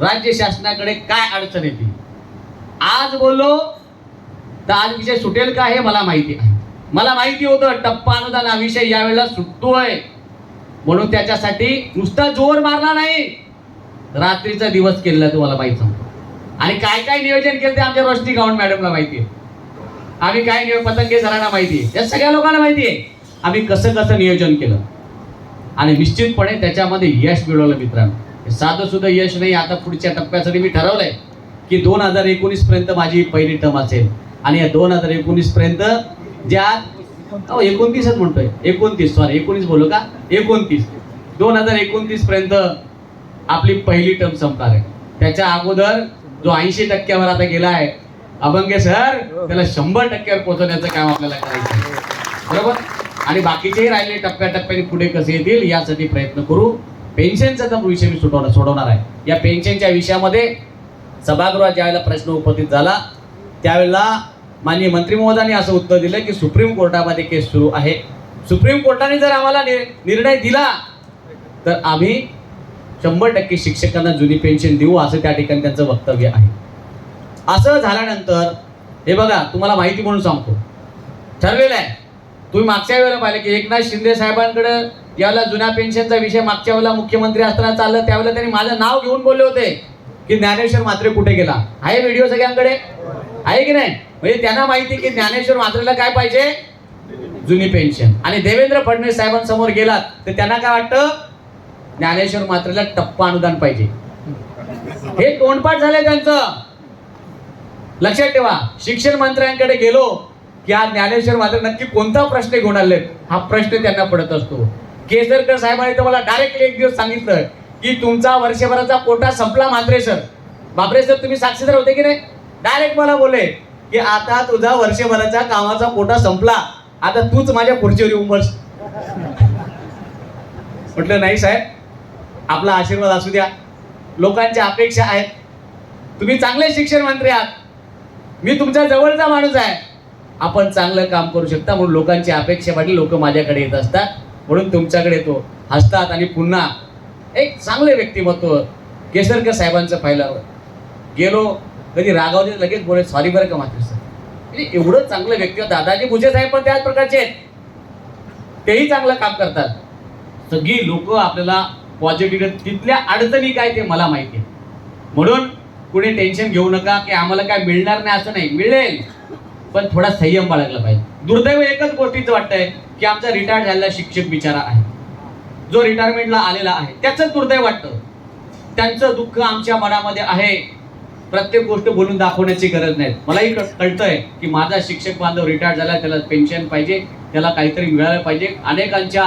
राज्य शासनाकडे काय अडचण येते? आज बोललो तर आज विषय सुटेल का हे मला माहिती आहे. मला माहिती होतं टप्पा अनुदान हा विषय यावेळेला सुटतोय. म्हणून त्याच्यासाठी नुसता जोर मारला नाही. रात्रीचा दिवस केलेला तुम्हाला माहीत सांगतो. आणि काय काय नियोजन केलं ते आमच्या रोशनी गावंड मॅडमला माहिती आहे. आम्ही काय नियोजन पतंगे सरांना माहिती आहे. या सगळ्या लोकांना माहिती आहे. आम्ही कसं कसं नियोजन केलं. आणि निश्चितपणे त्याच्यामध्ये यश मिळवलं मित्रांनो. साधं सुद्धा यश नाही आता पुढच्या टप्प्यासाठी मी ठरवलंय की दोन हजार एकोणीस पर्यंत माझी पहिली टर्म असेल. आणि या दोन हजार एकोणीस पर्यंत ज्या एकोणतीसच म्हणतोय. एकोणतीस सॉरी एकोणीस बोलू का? एकोणतीस. दोन हजार एकोणतीस पर्यंत आपली पहिली टर्म संपणार आहे. त्याच्या अगोदर जो ऐंशी टक्क्यावर आता गेला आहे अभंगे सर त्याला शंभर टक्क्यावर पोहोचवण्याचं काम आपल्याला करायचं आहे. बरोबर? आणि बाकीचेही राहिले टप्प्याटप्प्याने पुढे कसे येतील यासाठी प्रयत्न करू. पेन्शनचा तर विषय मी सुटवणार सोडवणार आहे. या पेन्शनच्या विषयामध्ये सभागृहात ज्यावेळेला प्रश्न उपस्थित झाला त्यावेळेला माननीय मंत्री महोदयांनी असं उत्तर दिलं की सुप्रीम कोर्टामध्ये केस सुरू आहे. सुप्रीम कोर्टाने जर आम्हाला नि- निर्णय दिला तर आम्ही शंभर टक्के शिक्षकांना जुनी पेन्शन देऊ असं त्या ठिकाणी त्यांचं वक्तव्य आहे. असं झाल्यानंतर हे बघा तुम्हाला माहिती म्हणून सांगतो. ठरलेलं आहे. तुम्ही मागच्या वेळेला पाहिलं की एकनाथ शिंदे साहेबांकडे यावेळेला जुन्या पेन्शनचा विषय मागच्या वेळेला मुख्यमंत्री असताना चाललं त्यावेळेला त्यांनी माझं नाव घेऊन बोलले होते की ज्ञानेश्वर मात्रे कुठे गेला? आहे व्हिडिओ सगळ्यांकडे? आहे की नाही? म्हणजे त्यांना माहिती की ज्ञानेश्वर मात्रेला काय पाहिजे? जुनी पेन्शन. आणि देवेंद्र फडणवीस साहेबांसमोर गेलात तर त्यांना काय वाटतं? ज्ञानेश्वर मात्रेला टप्पा अनुदान पाहिजे. हे तोंडपाठ झालंय त्यांचं. लक्षात ठेवा शिक्षण मंत्र्यांकडे गेलो की आज ज्ञानेश्वर मात्र नक्की कोणता प्रश्न घेऊन आले हा प्रश्न त्यांना पडत असतो. केसरकर साहेबांनी तर मला डायरेक्ट एक दिवस सांगितलं की तुमचा वर्षभराचा कोटा संपला मात्रे सर बापरे सर तुम्ही साक्षीदार होते की नाही? डायरेक्ट मला बोले की आता तुझा वर्षभराचा कामाचा कोटा संपला. आता तूच माझ्या खुर्चीवर येऊन बस. म्हटलं नाही साहेब आपला आशीर्वाद असू द्या. लोकांच्या अपेक्षा आहेत. तुम्ही चांगले शिक्षण मंत्री आहात. मी तुमच्या जवळचा माणूस आहे. आपण चांगलं काम करू शकता म्हणून लोकांची अपेक्षा वाटली लोक माझ्याकडे येत असतात. म्हणून तुमच्याकडे येतो हसतात आणि पुन्हा एक चांगले व्यक्तिमत्व केसरकर साहेबांचं पाहिल्यावर गेलो कधी रागावले लगेच बोले सॉरी बरं का मात्र सर म्हणजे एवढं चांगलं व्यक्तिमत्व दादाजी भुजे साहेब पण त्याच प्रकारचे आहेत. तेही चांगलं काम करतात. सगळी लोक आपल्याला पॉझिटिव्ह तिथल्या अडचणी काय ते मला माहिती आहे. म्हणून कुणी टेन्शन घेऊ नका की आम्हाला काय मिळणार नाही असं नाही. मिळेल. पण थोडा संयम बाळगला पाहिजे. दुर्दैव एकच गोष्टीचं वाटतंय. की आमचा रिटायर्ड झालेला शिक्षक बिचारा आहे. जो रिटायरमेंटला आलेला आहे. त्याचं दुर्दैव वाटतं. त्यांचं दुःख आमच्या मनामध्ये आहे. प्रत्येक गोष्ट बोलून दाखवण्याची गरज नाही. मलाही कळतंय की माझा शिक्षक बांधव रिटायर झाला त्याला पेन्शन पाहिजे त्याला काहीतरी मिळालं पाहिजे. अनेकांच्या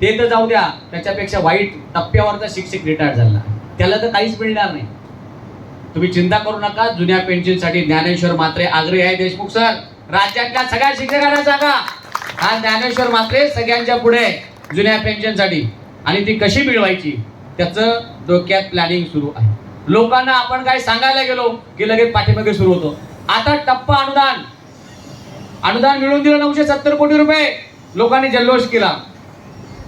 ते तर जाऊ द्या त्याच्यापेक्षा वाईट टप्प्यावरचा शिक्षक रिटायर झाला त्याला तर काहीच मिळणार नाही. तुम्ही चिंता करू नका. जुन्या पेन्शनसाठी ज्ञानेश्वर मात्रे आग्रही आहे देशमुख सर. राज्यातल्या सगळ्या शिक्षकांना सांगा. हा ज्ञानेश्वर मात्रे सगळ्यांच्या पुढे जुन्या पेन्शनसाठी आणि ती कशी मिळवायची त्याचं डोक्यात प्लॅनिंग सुरू आहे. लोकांना आपण काय सांगायला गेलो की लगेच पाठीमागे सुरू होतो. आता टप्पा अनुदान. अनुदान मिळवून दिलं नऊशे सत्तर कोटी रुपये. लोकांनी जल्लोष केला.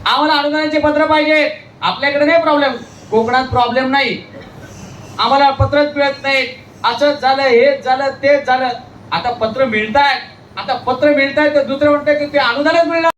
आम्हाला अनुदानाचे पत्र पाहिजे. आपल्याकडे नाही प्रॉब्लेम कोकणात प्रॉब्लेम नाही. आम्हाला पत्रच मिळत नाही. असंच झालं हेच झालं तेच झालं. आता पत्र मिळत आहेत आता पत्र मिळताय तर दुसरं म्हणतंय की ते अनुदानच मिळणार